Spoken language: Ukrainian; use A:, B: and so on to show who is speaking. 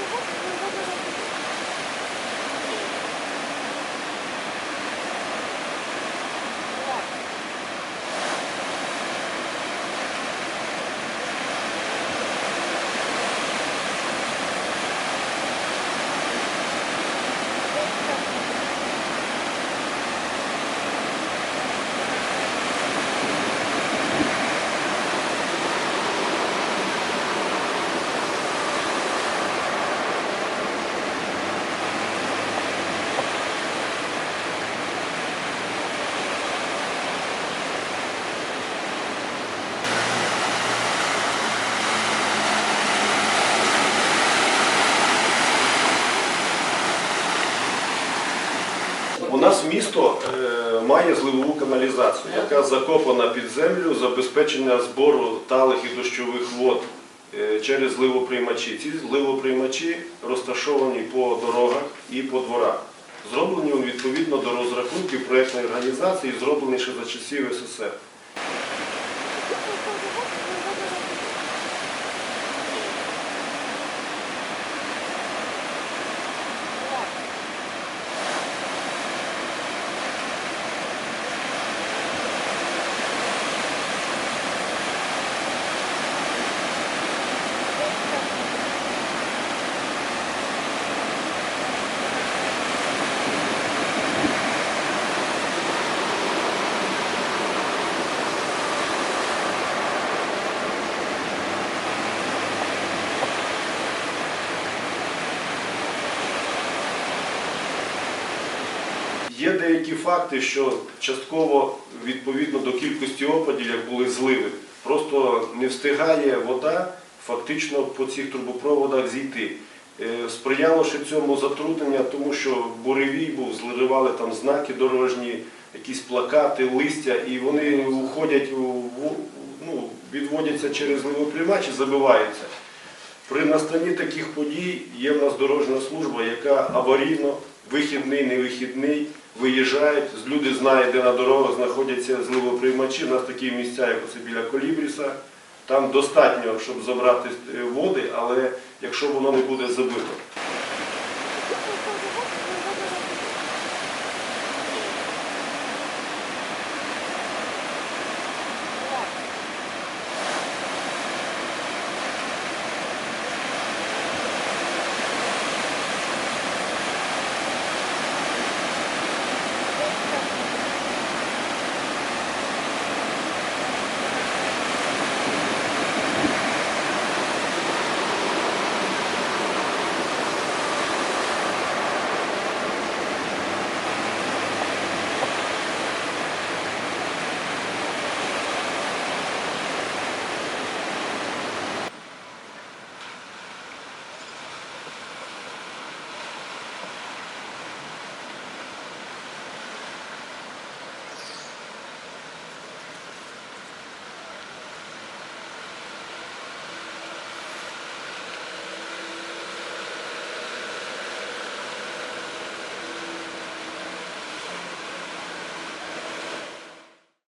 A: どうぞ。Нас місто е, має зливову каналізацію, яка закопана під землю забезпечення збору талих і дощових вод е, через зливоприймачі. Ці зливоприймачі розташовані по дорогах і по дворах. Зроблені відповідно до розрахунків проєктної організації, зроблені ще за часів СССР. Є деякі факти, що частково відповідно до кількості опадів, як були зливи, просто не встигає вода фактично по цих трубопроводах зійти. Е, Сприяло ще цьому затруднення, тому що буревій був, зливали там знаки дорожні, якісь плакати, листя, і вони уходять, ну, відводяться через зливоприймач і забиваються. При настанні таких подій є в нас дорожня служба, яка аварійно, вихідний, невихідний, виїжджають, люди знають, де на дорогах знаходяться зливоприймачі. У нас такі місця, як оце біля Колібріса. Там достатньо, щоб забрати е, води, але якщо воно не буде забито.